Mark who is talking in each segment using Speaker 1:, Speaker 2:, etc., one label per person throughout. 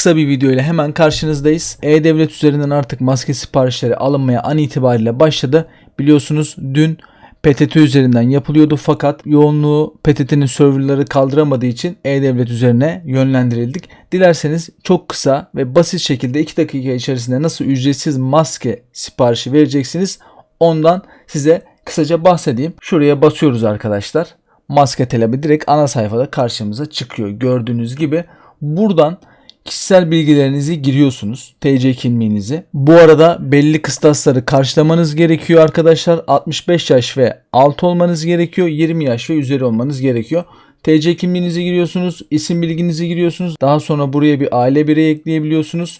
Speaker 1: Kısa bir video ile hemen karşınızdayız. E-Devlet üzerinden artık maske siparişleri alınmaya an itibariyle başladı. Biliyorsunuz dün PTT üzerinden yapılıyordu fakat yoğunluğu PTT'nin serverları kaldıramadığı için E-Devlet üzerine yönlendirildik. Dilerseniz çok kısa ve basit şekilde 2 dakika içerisinde nasıl ücretsiz maske siparişi vereceksiniz ondan size kısaca bahsedeyim. Şuraya basıyoruz arkadaşlar. Maske talebi direkt ana sayfada karşımıza çıkıyor. Gördüğünüz gibi buradan kişisel bilgilerinizi giriyorsunuz. TC kimliğinizi. Bu arada belli kıstasları karşılamanız gerekiyor arkadaşlar. 65 yaş ve alt olmanız gerekiyor. 20 yaş ve üzeri olmanız gerekiyor. TC kimliğinizi giriyorsunuz. isim bilginizi giriyorsunuz. Daha sonra buraya bir aile bireyi ekleyebiliyorsunuz.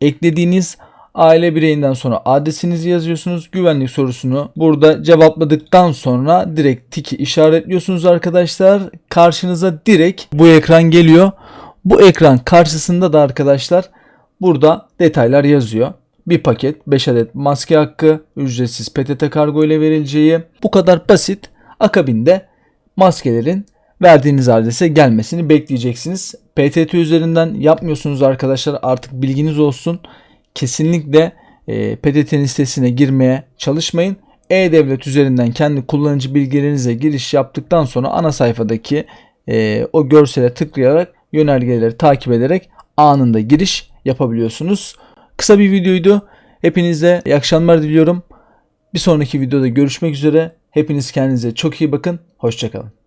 Speaker 1: Eklediğiniz aile bireyinden sonra adresinizi yazıyorsunuz. Güvenlik sorusunu burada cevapladıktan sonra direkt tiki işaretliyorsunuz arkadaşlar. Karşınıza direkt bu ekran geliyor. Bu ekran karşısında da arkadaşlar burada detaylar yazıyor. Bir paket 5 adet maske hakkı ücretsiz PTT kargo ile verileceği bu kadar basit. Akabinde maskelerin verdiğiniz adrese gelmesini bekleyeceksiniz. PTT üzerinden yapmıyorsunuz arkadaşlar artık bilginiz olsun. Kesinlikle e, PTT'nin sitesine girmeye çalışmayın. E-Devlet üzerinden kendi kullanıcı bilgilerinize giriş yaptıktan sonra ana sayfadaki e, o görsele tıklayarak yönergeleri takip ederek anında giriş yapabiliyorsunuz. Kısa bir videoydu. Hepinize iyi akşamlar diliyorum. Bir sonraki videoda görüşmek üzere. Hepiniz kendinize çok iyi bakın. Hoşçakalın.